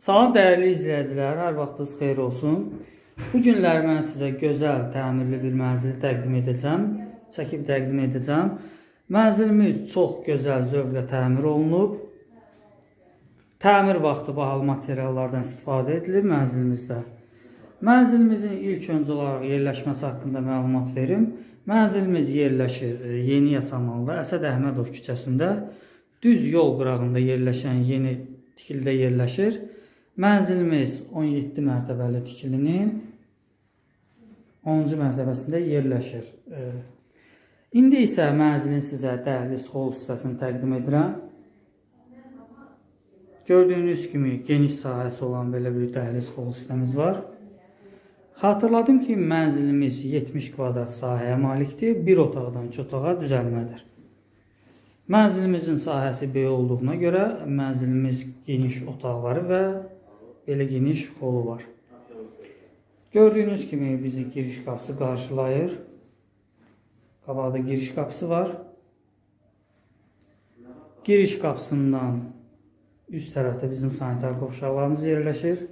Salam dəyərli izləyicilər, hər vaxtınız xeyir olsun. Bu günlər mən sizə gözəl, təmirli bir mənzil təqdim edəcəm, çəkib təqdim edəcəm. Mənzilimiz çox gözəl zövqlə təmir olunub. Təmir vaxtı bahalı materiallardan istifadə edilir mənzilimizdə. Mənzilimizin ilk öncə olaraq yerləşməsi haqqında məlumat verim. Mənzilimiz yerləşir e, Yeni Yasamalda, Əsəd Əhmədov küçəsində, düz yol qırağında yerləşən yeni tikilidə yerləşir. Mənzilimiz 17 mərtəbəli tikilinin 10-cu mərtəbəsində yerləşir. E, İndi isə mənzilin sizə dəhliz hol hissəsini təqdim edirəm. Gördüyünüz kimi geniş sahəsi olan belə bir dəhliz hol hissəmiz var. Xatırladım ki, mənzilimiz 70 kvadrat sahəyə malikdir. Bir otaqdan üç otağa düzəlmədir. Mənzilimizin sahəsi böyük olduğuna görə mənzilimiz geniş otaqları və belə geniş holu var. Gördüyünüz kimi bizi giriş qapısı qarşılayır. Qabaqda giriş qapısı var. Giriş qapısından üst tərəfdə bizim sanitar qovşaqlarımız yerləşir.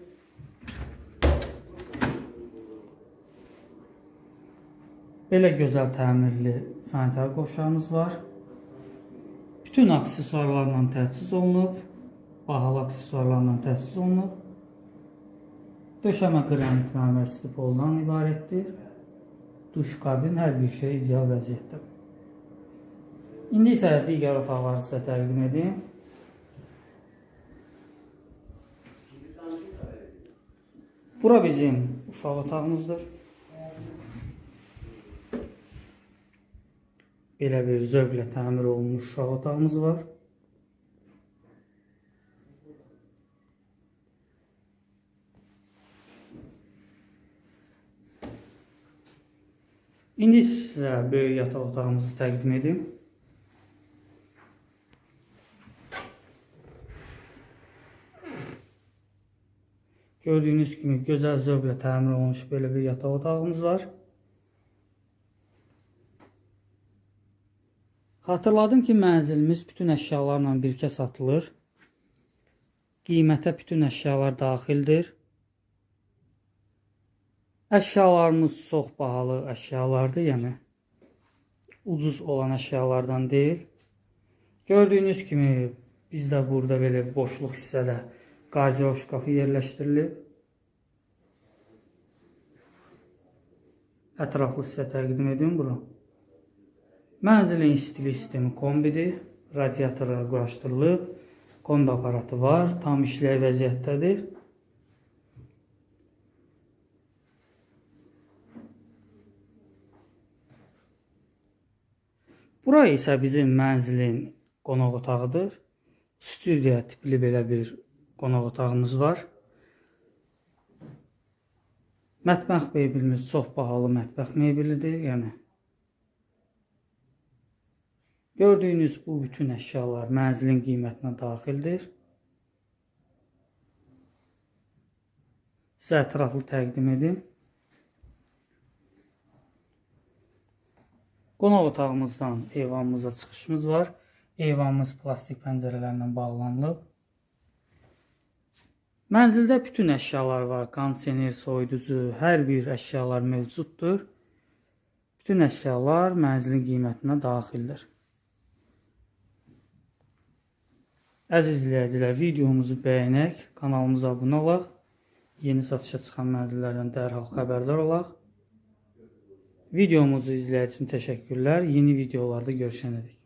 Belə gözəl təmirli sanitar qovşağımız var. Bütün aksesuarlarla təchiz olunub. Bahalı aksesuarlarla təchiz olunub. Döşəmə qranit mərmər stipoldan ibarətdir. Duş kabin hər bir şey ideal vəziyyətdə. İndi isə digər otaqları sizə təqdim edeyim. Bura bizim uşaq otağımızdır. Belə bir zövqlə təmir olunmuş uşaq otağımız var. İndi sizə böyük yataq otağımızı təqdim edim. Gördüyünüz kimi gözəl zövqlə təmir olunmuş belə bir yataq otağımız var. Xatırladım ki, mənzilimiz bütün əşyalarla birgə satılır. Qiymətə bütün əşyalar daxildir. Əşyalarımız çox bahalı əşyalardır, yəni ucuz olan əşyalardan deyil. Gördüyünüz kimi bizdə burada belə boşluq hissədə qardirob şkafı yerləşdirilib. Ətraflı sizə təqdim edim bura. Mənzilin istilik sistemi kombidir. Radiatorlar quraşdırılıb. Kombi aparatı var. Tam işlək vəziyyətdədir. Bura isə bizim mənzilin qonaq otağıdır. Studiya tipli belə bir qonaq otağımız var. Mətbəx mebelimiz çox bahalı mətbəx mebelidir, yəni. Gördüyünüz bu bütün əşyalar mənzilin qiymətinə daxildir. Sizə ətraflı təqdim edim. Qonaq otağımızdan eyvanımıza çıxışımız var. Eyvanımız plastik pəncərələrlə bağlanılıb. Mənzildə bütün əşyalar var. Kondisioner, soyuducu, hər bir əşyalar mövcuddur. Bütün əşyalar mənzilin qiymətinə daxildir. Əziz izləyicilər, videomuzu bəyənək, kanalımıza abunə olaq, yeni satışa çıxan mənzillərdən dərhal xəbərdar olaq. Videomuzu izlədiyiniz üçün təşəkkürlər. Yeni videolarda görüşənədək.